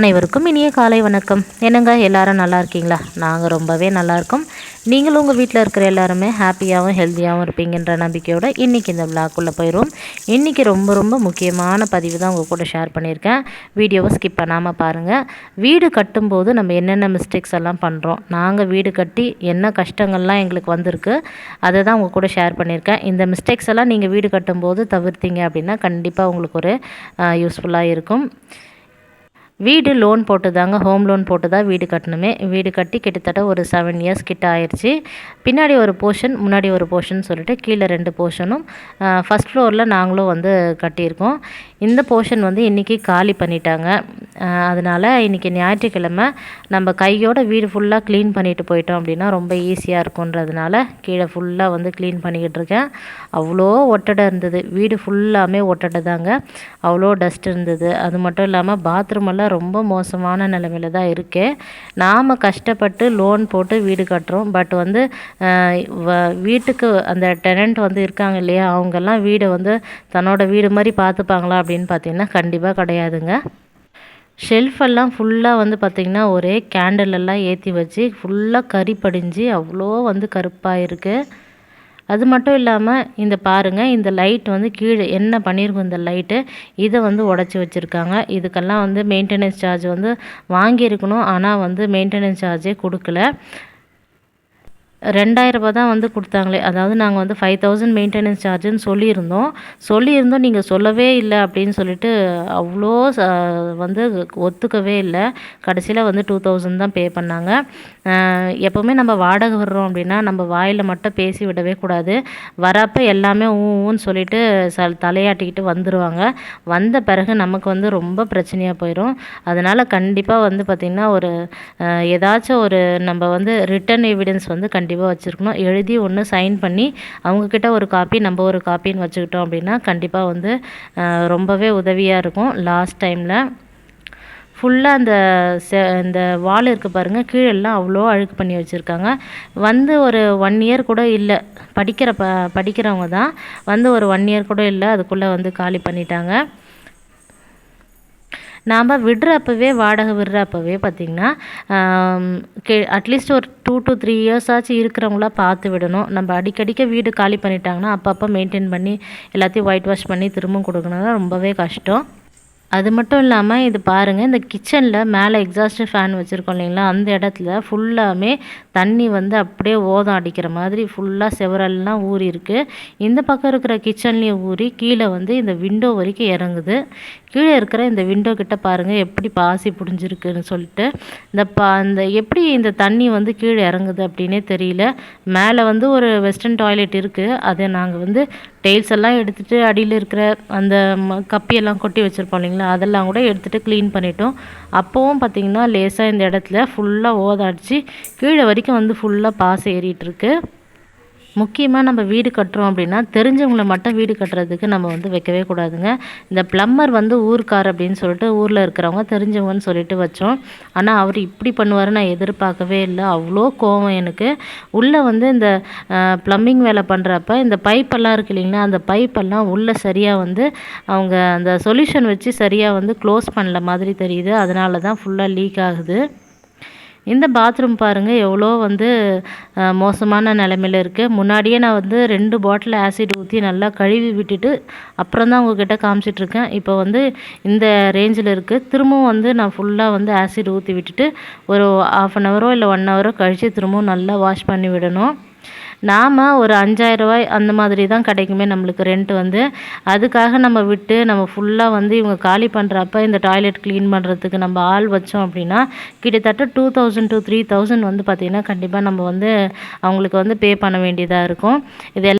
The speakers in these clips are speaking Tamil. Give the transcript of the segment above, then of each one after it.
அனைவருக்கும் இனிய காலை வணக்கம். என்னங்க எல்லாரும் நல்லா இருக்கீங்களா? நாங்கள் ரொம்பவே நல்லாயிருக்கோம் நீங்களும் உங்கள் வீட்டில் இருக்கிற எல்லாருமே ஹாப்பியாகவும் ஹெல்த்தியாகவும் இருப்பீங்கன்ற நம்பிக்கையோடு இன்றைக்கி இந்த விழாக்குள்ளே போயிடும் இன்றைக்கி ரொம்ப ரொம்ப முக்கியமான பதிவு தான் உங்கள் கூட ஷேர் பண்ணியிருக்கேன். வீடியோவை ஸ்கிப் பண்ணாமல் பாருங்கள் வீடு கட்டும்போது நம்ம என்னென்ன மிஸ்டேக்ஸ் எல்லாம் பண்ணுறோம் நாங்கள் வீடு கட்டி என்ன கஷ்டங்கள்லாம் எங்களுக்கு வந்திருக்கு அதை தான் உங்கள் கூட ஷேர் பண்ணியிருக்கேன். இந்த மிஸ்டேக்ஸ் எல்லாம் நீங்கள் வீடு கட்டும்போது தவிர்த்தீங்க அப்படின்னா கண்டிப்பாக உங்களுக்கு ஒரு யூஸ்ஃபுல்லாக இருக்கும். வீடு லோன் போட்டு தாங்க ஹோம் லோன் போட்டு தான் வீடு கட்டணுமே. வீடு கட்டி கிட்டத்தட்ட ஒரு செவன் இயர்ஸ் கிட்ட ஆயிடுச்சு பின்னாடி ஒரு போர்ஷன் முன்னாடி ஒரு போர்ஷன் சொல்லிட்டு கீழே ரெண்டு போர்ஷனும் ஃபஸ்ட் ஃப்ளோரில் நாங்களும் வந்து கட்டியிருக்கோம். இந்த போர்ஷன் வந்து இன்றைக்கி காலி பண்ணிட்டாங்க. அதனால் இன்றைக்கி ஞாயிற்றுக்கிழமை நம்ம கையோட வீடு ஃபுல்லாக க்ளீன் பண்ணிட்டு போயிட்டோம் அப்படின்னா ரொம்ப ஈஸியாக இருக்குன்றதுனால கீழே ஃபுல்லாக வந்து க்ளீன் பண்ணிக்கிட்டு இருக்கேன். அவ்வளோ ஒட்டடை இருந்தது. வீடு ஃபுல்லாமே ஒட்டடை தாங்க. அவ்வளோ டஸ்ட் இருந்தது. அது மட்டும் இல்லாமல் பாத்ரூம் எல்லாம் ரொம்ப மோசமான நிலமையில தான் இருக்கேன் நாம் கஷ்டப்பட்டு லோன் போட்டு வீடு கட்டுறோம். பட் வந்து வீட்டுக்கு அந்த டெனண்ட் வந்து இருக்காங்க இல்லையா? அவங்கெல்லாம் வீடை வந்து தன்னோட வீடு மாதிரி பார்த்துப்பாங்களா அப்படின்னு பார்த்தீங்கன்னா கண்டிப்பாக கிடையாதுங்க. ஷெல்ஃபெல்லாம் ஃபுல்லாக வந்து பார்த்திங்கன்னா ஒரே கேண்டில் எல்லாம் ஏற்றி வச்சு ஃபுல்லாக கறி படிஞ்சு அவ்வளோ வந்து கருப்பாக இருக்குது அது மட்டும் இல்லாமல் இந்த பாருங்கள் இந்த லைட் வந்து கீழே என்ன பண்ணியிருக்கும் இந்த லைட்டு இதை வந்து உடச்சி வச்சுருக்காங்க. இதுக்கெல்லாம் வந்து மெயின்டெனன்ஸ் சார்ஜ் வந்து வாங்கியிருக்கணும். ஆனால் வந்து மெயின்டெனன்ஸ் சார்ஜே கொடுக்கல. ரெண்டாயிரரூபா தான் வந்து கொடுத்தாங்களே. அதாவது நாங்கள் வந்து ஃபைவ் தௌசண்ட் மெயின்டெனன்ஸ் சார்ஜுன்னு சொல்லியிருந்தோம். சொல்லியிருந்தோம் நீங்கள் சொல்லவே இல்லை அப்படின்னு சொல்லிட்டு அவ்வளோ வந்து ஒத்துக்கவே இல்லை. கடைசியில் வந்து டூ தௌசண்ட் தான் பே பண்ணாங்க. எப்போவுமே நம்ம வாடகை விடுறோம் அப்படின்னா நம்ம வாயில் மட்டும் பேசி விடவே கூடாது. வரப்போ எல்லாமே ஊன்னு சொல்லிட்டு ச தலையாட்டிக்கிட்டு வந்துடுவாங்க வந்த பிறகு நமக்கு வந்து ரொம்ப பிரச்சனையாக போயிடும் அதனால் கண்டிப்பாக வந்து பார்த்திங்கன்னா ஒரு ஏதாச்சும் ஒரு நம்ம வந்து ரிட்டன் எவிடன்ஸ் வந்து கண்டிப்பாக கண்டிப்பாக வச்சுருக்கணும். எழுதி ஒன்று சைன் பண்ணி அவங்கக்கிட்ட ஒரு காப்பி நம்ம ஒரு காப்பின்னு வச்சுக்கிட்டோம் அப்படின்னா கண்டிப்பாக வந்து ரொம்பவே உதவியாக இருக்கும். லாஸ்ட் டைமில் ஃபுல்லாக அந்த செ இந்த வால் இருக்குது பாருங்கள் கீழெல்லாம் அவ்வளோ அழுக்கு பண்ணி வச்சுருக்காங்க. வந்து ஒரு ஒன் இயர் கூட இல்லை. படிக்கிற ப படிக்கிறவங்க தான். வந்து ஒரு ஒன் இயர் கூட இல்லை. அதுக்குள்ளே வந்து காலி பண்ணிட்டாங்க. நாம் விடுறப்பவே வாடகை விடுறப்பவே பார்த்திங்கன்னா கே அட்லீஸ்ட் ஒரு டூ டு த்ரீ இயர்ஸ் ஆச்சு இருக்கிறவங்களா பார்த்து விடணும். நம்ம அடிக்கடிக்க வீடு காலி பண்ணிட்டாங்கன்னா அப்பப்போ மெயின்டைன் பண்ணி எல்லாத்தையும் ஒயிட் வாஷ் பண்ணி திரும்ப கொடுக்கணும்னா ரொம்பவே கஷ்டம். அது மட்டும் இல்லாமல் இது பாருங்கள் இந்த கிச்சனில் மேலே எக்ஸாஸ்ட் ஃபேன் வச்சுருக்கோம் இல்லைங்களா? அந்த இடத்துல ஃபுல்லாமே தண்ணி வந்து அப்படியே ஓதம் அடிக்கிற மாதிரி ஃபுல்லாக செவரெல்லாம் ஊறி இருக்குது இந்த பக்கம் இருக்கிற கிச்சன்லேயும் ஊறி கீழே வந்து இந்த விண்டோ வரைக்கும் இறங்குது. கீழே இருக்கிற இந்த விண்டோ கிட்ட பாருங்கள் எப்படி பாசி பிடிஞ்சிருக்குன்னு சொல்லிட்டு இந்த பா இந்த எப்படி இந்த தண்ணி வந்து கீழே இறங்குது அப்படின்னே தெரியல. மேலே வந்து ஒரு வெஸ்டர்ன் டாய்லெட் இருக்குது அதை நாங்கள் வந்து டெய்ல்ஸ் எல்லாம் எடுத்துகிட்டு அடியில் இருக்கிற அந்த கப்பியெல்லாம் கொட்டி வச்சுருப்போம் இல்லைங்களா? அதெல்லாம் கூட எடுத்துகிட்டு க்ளீன் பண்ணிட்டோம். அப்போவும் பார்த்திங்கன்னா லேசாக இந்த இடத்துல ஃபுல்லாக ஓதாடிச்சு கீழே வரைக்கும் வந்து ஃபுல்லாக பாசை ஏறிட்டுருக்கு முக்கியமாக நம்ம வீடு கட்டுறோம் அப்படின்னா தெரிஞ்சவங்களை மட்டும் வீடு கட்டுறதுக்கு நம்ம வந்து வைக்கவே கூடாதுங்க. இந்த ப்ளம்மர் வந்து ஊருக்கார் அப்படின்னு சொல்லிட்டு ஊரில் இருக்கிறவங்க தெரிஞ்சவங்கன்னு சொல்லிட்டு வச்சோம். ஆனால் அவர் இப்படி பண்ணுவார் நான் எதிர்பார்க்கவே இல்லை. அவ்வளோ கோவம் எனக்கு. உள்ளே வந்து இந்த ப்ளம்பிங் வேலை பண்ணுறப்ப இந்த பைப்பெல்லாம் இருக்கு இல்லைங்களா அந்த பைப்பெல்லாம் உள்ளே சரியாக வந்து அவங்க அந்த சொல்யூஷன் வச்சு சரியாக வந்து க்ளோஸ் பண்ணல மாதிரி தெரியுது. அதனால தான் ஃபுல்லாக லீக் ஆகுது. இந்த பாத்ரூம் பாருங்கள் எவ்வளோ வந்து மோசமான நிலமையில இருக்குது முன்னாடியே நான் வந்து ரெண்டு பாட்டில் ஆசிட் ஊற்றி நல்லா கழுவி விட்டுட்டு அப்புறம் தான் உங்ககிட்ட காமிச்சிட்ருக்கேன் இப்போ வந்து இந்த ரேஞ்சில் இருக்குது திரும்பவும் வந்து நான் ஃபுல்லாக வந்து ஆசிட் ஊற்றி விட்டுட்டு ஒரு ஆஃப் அன் ஹவரோ இல்லை ஒன் ஹவரோ கழித்து திரும்பவும் நல்லா வாஷ் பண்ணி விடணும். நாம் ஒரு அஞ்சாயிரரூவாய் அந்த மாதிரி தான் கிடைக்குமே நம்மளுக்கு ரெண்ட் வந்து. அதுக்காக நம்ம விட்டு நம்ம ஃபுல்லாக வந்து இவங்க காலி பண்ணுறப்ப இந்த டாய்லெட் க்ளீன் பண்ணுறதுக்கு நம்ம ஆள் வச்சோம் அப்படின்னா கிட்டத்தட்ட two thousand to three thousand வந்து பார்த்திங்கன்னா கண்டிப்பாக நம்ம வந்து அவங்களுக்கு வந்து பே பண்ண வேண்டியதாக இருக்கும். இது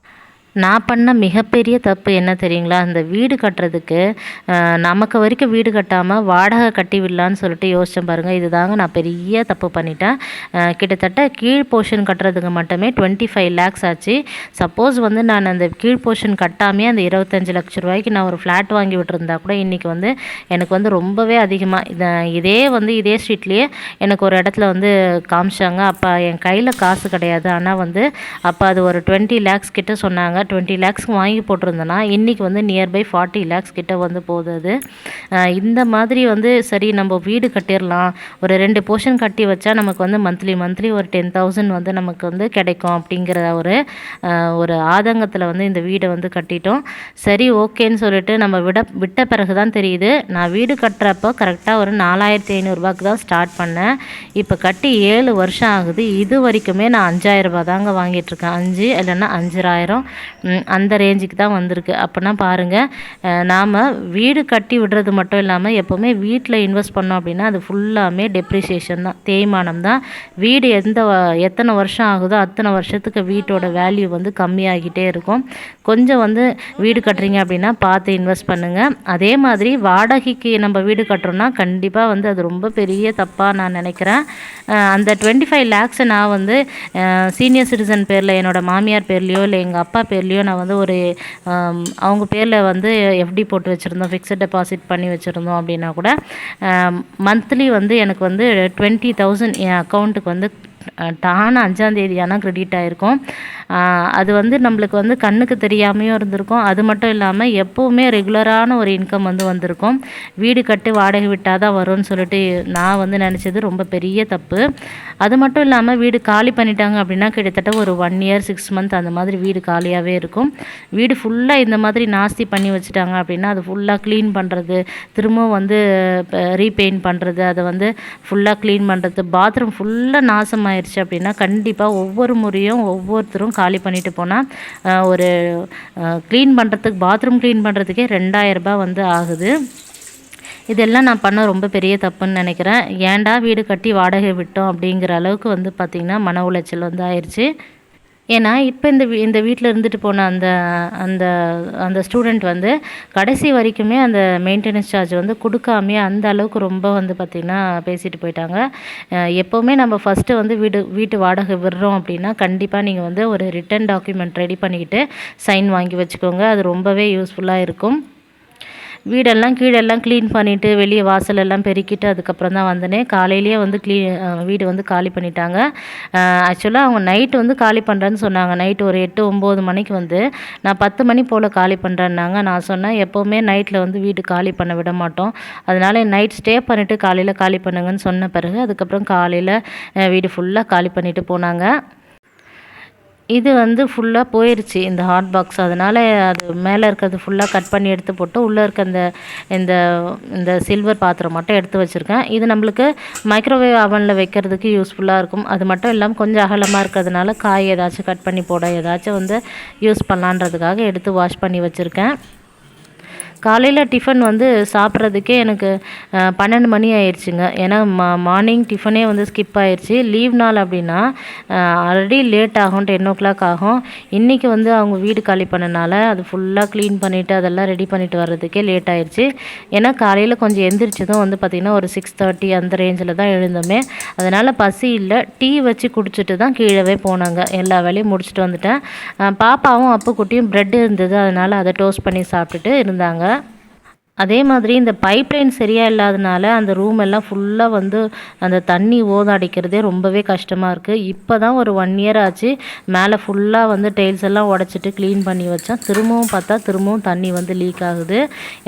நான் பண்ண மிகப்பெரிய தப்பு என்ன தெரியுங்களா? அந்த வீடு கட்டுறதுக்கு நமக்கு வரைக்கும் வீடு கட்டாமல் வாடகை கட்டி விடலான்னு சொல்லிட்டு யோசித்தேன் பாருங்கள் இது தாங்க நான் பெரிய தப்பு பண்ணிட்டேன். கிட்டத்தட்ட கீழ் போர்ஷன் கட்டுறதுக்கு மட்டுமே டுவெண்ட்டி ஃபைவ் லேக்ஸ் ஆச்சு. சப்போஸ் வந்து நான் அந்த கீழ் போர்ஷன் கட்டாமே அந்த இருபத்தஞ்சி லட்ச ரூபாய்க்கு நான் ஒரு ஃப்ளாட் வாங்கி விட்டுருந்தா கூட இன்றைக்கி வந்து எனக்கு வந்து ரொம்பவே அதிகமாக இதை இதே வந்து இதே ஸ்ட்ரீட்லேயே எனக்கு ஒரு இடத்துல வந்து காமிச்சாங்க. அப்போ என் கையில் காசு கிடையாது. ஆனால் வந்து அப்போ அது ஒரு டுவெண்ட்டி லேக்ஸ் கிட்ட சொன்னாங்க. டுவெண்ட்டி லேக்ஸ்க்கு வாங்கி போட்டிருந்தேன்னா இன்றைக்கி வந்து நியர்பை ஃபார்ட்டி லேக்ஸ் கிட்ட வந்து போகுது அது. இந்த மாதிரி வந்து சரி நம்ம வீடு கட்டிடலாம் ஒரு ரெண்டு போர்ஷன் கட்டி வச்சா நமக்கு வந்து மந்த்லி மந்த்லி ஒரு டென் தௌசண்ட் வந்து நமக்கு வந்து கிடைக்கும் அப்படிங்கிற ஒரு ஒரு ஆதங்கத்தில் வந்து இந்த வீடை வந்து கட்டிட்டோம். சரி ஓகேன்னு சொல்லிட்டு நம்ம விட விட்ட பிறகு தான் தெரியுது. நான் வீடு கட்டுறப்போ கரெக்டாக ஒரு நாலாயிரத்தி ஐநூறுரூபாக்கு தான் ஸ்டார்ட் பண்ணேன். இப்போ கட்டி ஏழு வருஷம் ஆகுது. இது வரைக்குமே நான் அஞ்சாயிரம் ரூபாய் தாங்க வாங்கிட்டு இருக்கேன். அஞ்சு இல்லைன்னா அஞ்சராயிரம் அந்த ரேஞ்சுக்கு தான் வந்திருக்கு. அப்போனா பாருங்கள் நாம் வீடு கட்டி விடுறது மட்டும் இல்லாமல் எப்போவுமே வீட்டில் இன்வெஸ்ட் பண்ணோம் அப்படின்னா அது ஃபுல்லாமே டெப்ரிசியேஷன் தான் தேய்மானம் தான். வீடு எந்த எத்தனை வருஷம் ஆகுதோ அத்தனை வருஷத்துக்கு வீட்டோட வேல்யூ வந்து கம்மியாகிட்டே இருக்கும். கொஞ்சம் வந்து வீடு கட்டுறீங்க அப்படின்னா பார்த்து இன்வெஸ்ட் பண்ணுங்கள் அதே மாதிரி வாடகைக்கு நம்ம வீடு கட்டுறோம்னா கண்டிப்பாக வந்து அது ரொம்ப பெரிய தப்பாக நான் நினைக்கிறேன். அந்த டுவெண்ட்டி ஃபைவ் லேக்ஸை நான் வந்து சீனியர் சிட்டிசன் பேரில் என்னோட மாமியார் பேர்லேயோ இல்லை எங்கள் அப்பா பேர்லேயோ நான் வந்து ஒரு அவங்க பேரில் வந்து எஃப்டி போட்டு வச்சுருந்தோம் ஃபிக்ஸட் டெபாசிட் பண்ணி வச்சுருந்தோம் அப்படின்னா கூட மந்த்லி வந்து எனக்கு வந்து டுவெண்ட்டி தௌசண்ட் என் அக்கௌண்ட்டுக்கு வந்து டான் அஞ்சாந்தேதி ஆனால் கிரெடிட் ஆகிருக்கும் அது வந்து நம்மளுக்கு வந்து கண்ணுக்கு தெரியாமையும் இருந்திருக்கும். அது மட்டும் இல்லாமல் எப்போவுமே ரெகுலரான ஒரு இன்கம் வந்து வந்திருக்கும். வீடு கட்டி வாடகை விட்டால் தான் வரும்னு சொல்லிட்டு நான் வந்து நினச்சது ரொம்ப பெரிய தப்பு. அது மட்டும் இல்லாமல் வீடு காலி பண்ணிட்டாங்க அப்படின்னா கிட்டத்தட்ட ஒரு ஒன் இயர் சிக்ஸ் மந்த் அந்த மாதிரி வீடு காலியாகவே இருக்கும். வீடு ஃபுல்லாக இந்த மாதிரி நாஸ்தி பண்ணி வச்சுட்டாங்க அப்படின்னா அது ஃபுல்லாக க்ளீன் பண்ணுறது திரும்பவும் வந்து ரீபெயிண்ட் பண்ணுறது அதை வந்து ஃபுல்லாக க்ளீன் பண்ணுறது பாத்ரூம் ஃபுல்லாக ஆயிடுச்சு அப்படின்னா கண்டிப்பாக ஒவ்வொரு முறையும் ஒவ்வொருத்தரும் காலி பண்ணிட்டு போனால் ஒரு க்ளீன் பண்ணுறதுக்கு பாத்ரூம் க்ளீன் பண்ணுறதுக்கே ரெண்டாயிரரூபா வந்து ஆகுது. இதெல்லாம் நான் பண்ண ரொம்ப பெரிய தப்புன்னு நினைக்கிறேன். ஏன்டா வீடு கட்டி வாடகை விட்டோம் அப்படிங்கிற அளவுக்கு வந்து பார்த்திங்கன்னா மன உளைச்சல் வந்து ஆயிடுச்சு ஏன்னா இப்போ இந்த வீ இந்த வீட்டில் இருந்துட்டு போன அந்த அந்த அந்த ஸ்டூடெண்ட் வந்து கடைசி வரைக்குமே அந்த மெயின்டெனன்ஸ் சார்ஜ் வந்து கொடுக்காமே அந்த அளவுக்கு ரொம்ப வந்து பார்த்திங்கன்னா பேசிட்டு போயிட்டாங்க. எப்போவுமே நம்ம ஃபஸ்ட்டு வந்து வீடு வீட்டு வாடகை விடுறோம் அப்படின்னா கண்டிப்பாக நீங்கள் வந்து ஒரு ரிட்டன் டாக்குமெண்ட் ரெடி பண்ணிக்கிட்டு சைன் வாங்கி வச்சுக்கோங்க. அது ரொம்பவே யூஸ்ஃபுல்லாக இருக்கும். வீடெல்லாம் கீழெல்லாம் க்ளீன் பண்ணிவிட்டு வெளியே வாசலெல்லாம் பெருக்கிட்டு அதுக்கப்புறம் தான் வந்தனே. காலையிலேயே வந்து க்ளீன் வீடு வந்து காலி பண்ணிட்டாங்க. ஆக்சுவலாக அவங்க நைட்டு வந்து காலி பண்ணுறேன்னு சொன்னாங்க. நைட்டு ஒரு எட்டு ஒம்பது மணிக்கு வந்து. நான் பத்து மணி போல் காலி பண்ணுறேன்னாங்க நான் சொன்னேன் எப்போவுமே நைட்டில் வந்து வீடு காலி பண்ண விட மாட்டோம். அதனால் நைட் ஸ்டே பண்ணிவிட்டு காலையில் காலி பண்ணுங்கன்னு சொன்ன பிறகு அதுக்கப்புறம் காலையில் வீடு ஃபுல்லாக காலி பண்ணிவிட்டு போனாங்க. இது வந்து ஃபுல்லாக போயிடுச்சு இந்த ஹாட் பாக்ஸ் அதனால் அது மேலே இருக்கிறது ஃபுல்லாக கட் பண்ணி எடுத்து போட்டு உள்ளே இருக்க இந்த இந்த இந்த சில்வர் பாத்திரம் மட்டும் எடுத்து வச்சுருக்கேன். இது நம்மளுக்கு மைக்ரோவேவ் அவனில் வைக்கிறதுக்கு யூஸ்ஃபுல்லாக இருக்கும். அது மட்டும் இல்லாமல் கொஞ்சம் அகலமாக இருக்கிறதுனால காய் ஏதாச்சும் கட் பண்ணி போட ஏதாச்சும் வந்து யூஸ் பண்ணலான்றதுக்காக எடுத்து வாஷ் பண்ணி வச்சுருக்கேன். காலையில் டிஃபன் வந்து சாப்பிட்றதுக்கே எனக்கு பன்னெண்டு மணி ஆயிடுச்சுங்க ஏன்னா மா மார்னிங் டிஃபனே வந்து ஸ்கிப் ஆயிடுச்சு லீவ் நாள் அப்படின்னா ஆல்ரெடி லேட் ஆகும் டென் ஓ கிளாக் ஆகும். இன்றைக்கி வந்து அவங்க வீடு காலி பண்ணனால அது ஃபுல்லாக க்ளீன் பண்ணிவிட்டு அதெல்லாம் ரெடி பண்ணிட்டு வர்றதுக்கே லேட் ஆயிடுச்சு ஏன்னா காலையில் கொஞ்சம் எந்திரிச்சதும் வந்து பார்த்திங்கன்னா ஒரு சிக்ஸ் தேர்ட்டி அந்த ரேஞ்சில் தான் எழுந்தோமே. அதனால் பசி இல்லை. டீ வச்சு குடிச்சிட்டு தான் கீழவே போனாங்க. எல்லா வேலையும் முடிச்சுட்டு வந்துட்டேன். பாப்பாவும் அப்போ குட்டியும் ப்ரெட் இருந்தது. அதனால் அதை டோஸ்ட் பண்ணி சாப்பிட்டுட்டு இருந்தாங்க. அதே மாதிரி இந்த பைப்லைன் சரியாக இல்லாதனால அந்த ரூம் எல்லாம் ஃபுல்லாக வந்து அந்த தண்ணி ஓதம் ரொம்பவே கஷ்டமாக இருக்குது இப்போ தான் ஒரு ஒன் இயர் ஆச்சு. மேலே ஃபுல்லாக வந்து டைல்ஸ் எல்லாம் உடச்சிட்டு க்ளீன் பண்ணி வச்சேன் திரும்பவும் பார்த்தா திரும்பவும் தண்ணி வந்து லீக் ஆகுது.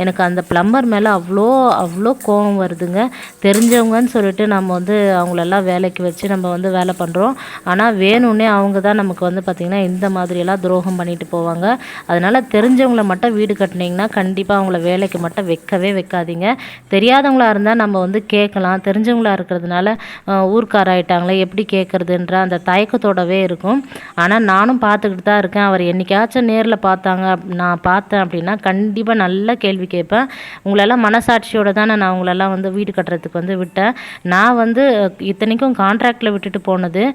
எனக்கு அந்த ப்ளம்பர் மேலே அவ்வளோ அவ்வளோ கோபம் வருதுங்க. தெரிஞ்சவங்கன்னு சொல்லிட்டு நம்ம வந்து அவங்களெல்லாம் வேலைக்கு வச்சு நம்ம வந்து வேலை பண்ணுறோம் ஆனால் வேணும்னே அவங்க தான் நமக்கு வந்து பார்த்திங்கன்னா இந்த மாதிரியெல்லாம் துரோகம் பண்ணிட்டு போவாங்க. அதனால் தெரிஞ்சவங்கள மட்டும் வீடு கட்டினீங்கன்னா கண்டிப்பாக அவங்கள வேலைக்கு மட்டும் வைக்கவே வைக்காதீங்க. தெரியாதவங்களா இருந்தால் நம்ம வந்து கேட்கலாம். தெரிஞ்சவங்களா இருக்கிறதுனால ஊர்க்கார ஆயிட்டாங்களே எப்படி கேட்குறதுன்ற அந்த தயக்கத்தோடவே இருக்கும். ஆனால் நானும் பார்த்துக்கிட்டு தான் இருக்கேன். அவர் என்னைக்காச்சும் நேரில் பார்த்தாங்க அப்- நான் பார்த்தேன் அப்படின்னா கண்டிப்பாக நல்ல கேள்வி கேட்பேன். உங்களெல்லாம் மனசாட்சியோடு தானே நான் உங்களெல்லாம் வந்து வீடு கட்டுறதுக்கு வந்து விட்டேன். நான் வந்து இத்தனைக்கும் கான்ட்ராக்டில் விட்டுட்டு போனது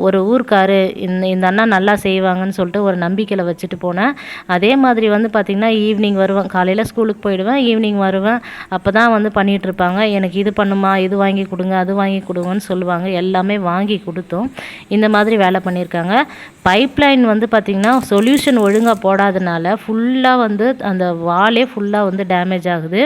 ஒரு ஊர்க்காரு இந்த இந்த அண்ணா நல்லா செய்வாங்கன்னு சொல்லிட்டு ஒரு நம்பிக்கையில் வச்சுட்டு போனேன். அதே மாதிரி வந்து பார்த்திங்கன்னா ஈவினிங் வருவேன். காலையில் ஸ்கூலுக்கு போயிடுவேன். போயிடுவேன் ஈவினிங் வருவேன். அப்போ தான் வந்து பண்ணிகிட்ருப்பாங்க எனக்கு இது பண்ணுமா இது வாங்கி கொடுங்க அது வாங்கி கொடுங்கன்னு சொல்லுவாங்க. எல்லாமே வாங்கி கொடுத்தோம். இந்த மாதிரி வேலை பண்ணியிருக்காங்க. பைப்லைன் வந்து பார்த்திங்கன்னா சொல்யூஷன் ஒழுங்காக போடாதனால ஃபுல்லாக வந்து அந்த வாலே ஃபுல்லாக வந்து டேமேஜ் ஆகுது.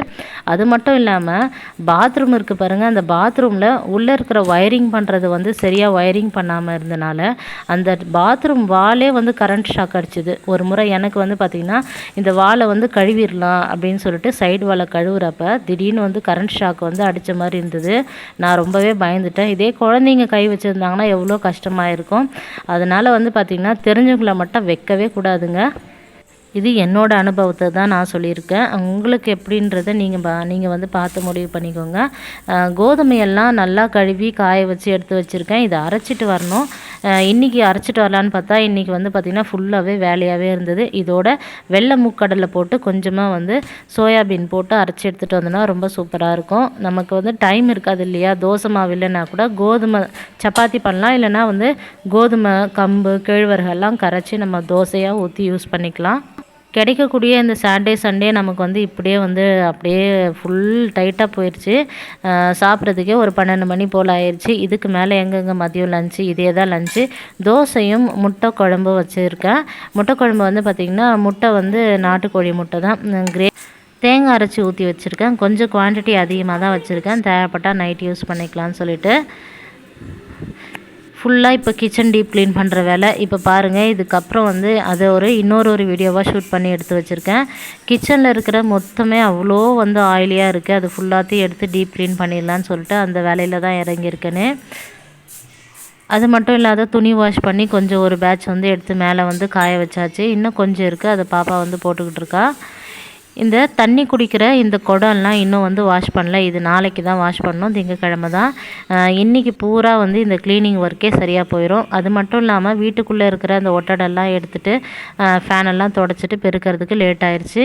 அது மட்டும் இல்லாமல் பாத்ரூம் இருக்குது பாருங்கள் அந்த பாத்ரூமில் உள்ளே இருக்கிற ஒயரிங் பண்ணுறது வந்து சரியாக ஒயரிங் பண்ணாமல் இருந்தனால அந்த பாத்ரூம் வாலே வந்து கரண்ட் ஷாக் அடிச்சுது. ஒரு முறை எனக்கு வந்து பார்த்திங்கன்னா இந்த வாலை வந்து கழுவிடலாம் அப்படின்னு சொல்லிட்டு சைடு வாலை கழுவுறப்ப திடீர்னு வந்து கரண்ட் ஷாக் வந்து அடித்த மாதிரி இருந்தது. நான் ரொம்பவே பயந்துட்டேன். இதே குழந்தைங்க கை வச்சுருந்தாங்கன்னா எவ்வளோ கஷ்டமாக இருக்கும். அதனால் வந்து பார்த்திங்கன்னா தெரிஞ்சவங்களை மட்டும் வைக்கவே கூடாதுங்க. இது என்னோடய அனுபவத்தை தான் நான் சொல்லியிருக்கேன். உங்களுக்கு எப்படின்றத நீங்கள் பா நீங்கள் வந்து பார்த்து முடிவு பண்ணிக்கோங்க. கோதுமையெல்லாம் நல்லா கழுவி காய வச்சு எடுத்து வச்சுருக்கேன். இதை அரைச்சிட்டு வரணும். இன்றைக்கி இன்னைக்கு அரைச்சிட்டு வரலான்னு பார்த்தா இன்றைக்கி வந்து பார்த்திங்கன்னா ஃபுல்லாகவே வேலையாகவே இருந்தது. இதோட வெள்ளை மூக்கடலை போட்டு கொஞ்சமாக வந்து சோயாபீன் போட்டு அரைச்சி எடுத்துகிட்டு வந்தோம்னா ரொம்ப சூப்பராக இருக்கும். நமக்கு வந்து டைம் இருக்காது இல்லையா? தோசை மாவு இல்லைன்னா கூட கோதுமை சப்பாத்தி பண்ணலாம். இல்லைன்னா வந்து கோதுமை கம்பு கேழ்வரகெல்லாம் கரைச்சி நம்ம தோசையாக ஊற்றி யூஸ் பண்ணிக்கலாம். கிடைக்கக்கூடிய இந்த சாட்டர்டே சண்டே நமக்கு வந்து இப்படியே வந்து அப்படியே ஃபுல் டைட்டாக போயிடுச்சு சாப்பிட்றதுக்கே ஒரு பன்னெண்டு மணி போல் ஆயிடுச்சு இதுக்கு மேலே எங்கெங்கே மதியம் லஞ்சு இதே தான் லஞ்சு தோசையும் முட்டை குழம்பு வச்சுருக்கேன். முட்டை குழம்பு வந்து பார்த்திங்கன்னா முட்டை வந்து நாட்டுக்கோழி முட்டை தான். கிரே தேங்காய் அரைச்சி ஊற்றி வச்சுருக்கேன். கொஞ்சம் குவான்டிட்டி அதிகமாக தான் வச்சுருக்கேன். தேவைப்பட்டால் நைட் யூஸ் பண்ணிக்கலாம்னு சொல்லிட்டு. ஃபுல்லாக இப்போ கிச்சன் டீப் க்ளீன் பண்ணுற வேலை. இப்போ பாருங்கள் இதுக்கப்புறம் வந்து அதை ஒரு இன்னொரு ஒரு வீடியோவாக ஷூட் பண்ணி எடுத்து வச்சுருக்கேன். கிச்சனில் இருக்கிற மொத்தமே அவ்வளோ வந்து ஆயிலியாக இருக்குது அது ஃபுல்லாத்தையும் எடுத்து டீப் க்ளீன் பண்ணிடலான்னு சொல்லிட்டு அந்த வேலையில் தான் இறங்கியிருக்கேன்னு அது மட்டும் இல்லாத துணி வாஷ் பண்ணி கொஞ்சம் ஒரு பேட்ச் வந்து எடுத்து மேலே வந்து காய வச்சாச்சு. இன்னும் கொஞ்சம் இருக்குது அதை பாப்பா வந்து போட்டுக்கிட்டு இருக்கா. இந்த தண்ணி குடிக்கிற இந்த குடம்லாம் இன்னும் வந்து வாஷ் பண்ணல. இது நாளைக்கு தான் வாஷ் பண்ணணும். திங்கக்கிழமை தான். இன்றைக்கி பூரா வந்து இந்த க்ளீனிங் ஒர்க்கே சரியாக போயிடும் அது மட்டும் இல்லாமல் வீட்டுக்குள்ளே இருக்கிற அந்த ஒட்டடெல்லாம் எடுத்துகிட்டு ஃபேனெல்லாம் தொடச்சிட்டு பெருக்கிறதுக்கு லேட் ஆயிடுச்சு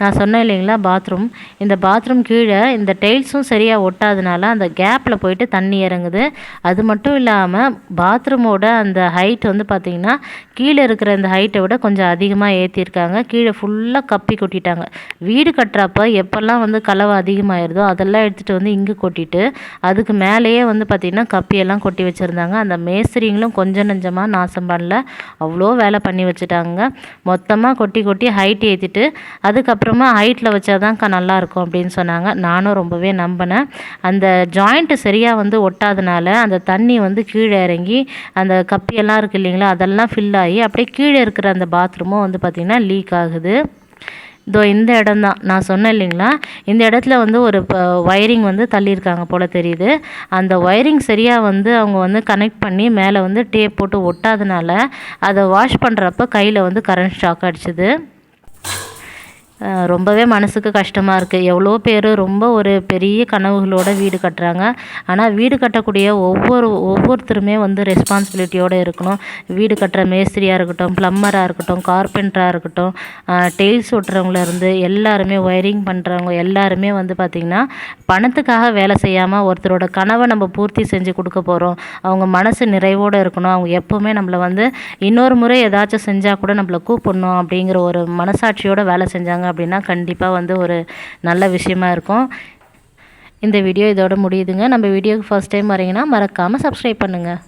நான் சொன்னேன் இல்லைங்களா பாத்ரூம் இந்த பாத்ரூம் கீழே இந்த டைல்ஸும் சரியாக ஒட்டாதனால அந்த கேப்பில் போயிட்டு தண்ணி இறங்குது. அது மட்டும் இல்லாமல் பாத்ரூமோட அந்த ஹைட் வந்து பார்த்திங்கன்னா கீழே இருக்கிற இந்த ஹைட்டை விட கொஞ்சம் அதிகமாக ஏற்றிருக்காங்க கீழே ஃபுல்லாக கப்பி கொட்டிட்டாங்க. வீடு கட்டுறப்ப எப்போல்லாம் வந்து கலவை அதிகமாயிருதோ அதெல்லாம் எடுத்துகிட்டு வந்து இங்கே கொட்டிட்டு அதுக்கு மேலேயே வந்து பார்த்திங்கன்னா கப்பியெல்லாம் கொட்டி வச்சுருந்தாங்க. அந்த மேஸ்திரிங்களும் கொஞ்சம் நஞ்சமாக நாசம் பண்ணல. அவ்வளோ வேலை பண்ணி வச்சுட்டாங்க. மொத்தமாக கொட்டி கொட்டி ஹைட் ஏற்றிட்டு அதுக்கப்புறமா ஹைட்டில் வச்சாதான்க்கா நல்லாயிருக்கும் அப்படின்னு சொன்னாங்க. நானும் ரொம்பவே நம்பினேன். அந்த ஜாயிண்ட்டு சரியாக வந்து ஒட்டாதனால அந்த தண்ணி வந்து கீழே இறங்கி அந்த கப்பியெல்லாம் இருக்குது இல்லைங்களா அதெல்லாம் ஃபில் ஆகி அப்படியே கீழே இருக்கிற அந்த பாத்ரூமும் வந்து பார்த்திங்கன்னா லீக் ஆகுது. இதோ இந்த இடம் தான் நான் சொன்னேன் இல்லைங்களா? இந்த இடத்துல வந்து ஒரு ஒயரிங் வந்து தள்ளியிருக்காங்க போல் தெரியுது. அந்த ஒயரிங் சரியாக வந்து அவங்க வந்து கனெக்ட் பண்ணி மேலே வந்து டேப் போட்டு ஒட்டாதனால அதை வாஷ் பண்ணுறப்ப கையில் வந்து கரண்ட் ஷாக் அடிச்சுது. ரொம்பவே மனசுக்கு கஷ்டமாக இருக்குது எவ்வளோ பேர் ரொம்ப ஒரு பெரிய கனவுகளோட வீடு கட்டுறாங்க. ஆனால் வீடு கட்டக்கூடிய ஒவ்வொரு ஒவ்வொருத்தருமே வந்து ரெஸ்பான்சிபிலிட்டியோடு இருக்கணும். வீடு கட்டுற மேஸ்திரியாக இருக்கட்டும் ப்ளம்மராக இருக்கட்டும் கார்பெண்டராக இருக்கட்டும் டெய்ல்ஸ் ஒட்டுறவங்கள இருந்து எல்லாருமே ஒயரிங் பண்ணுறவங்க எல்லாருமே வந்து பார்த்திங்கன்னா பணத்துக்காக வேலை செய்யாமல் ஒருத்தரோட கனவை நம்ம பூர்த்தி செஞ்சு கொடுக்க போகிறோம் அவங்க மனசு நிறைவோடு இருக்கணும். அவங்க எப்போவுமே நம்மளை வந்து இன்னொரு முறை ஏதாச்சும் செஞ்சால் கூட நம்மளை கூப்பிடணும் அப்படிங்கிற ஒரு மனசாட்சியோட வேலை செஞ்சாங்க அப்படின்னா கண்டிப்பாக வந்து ஒரு நல்ல விஷயமா இருக்கும். இந்த வீடியோ இதோட முடியுதுங்க. நம்ம வீடியோக்கு ஃபர்ஸ்ட் டைம் வரீங்கன்னா மறக்காமல் சப்ஸ்கிரைப் பண்ணுங்கள்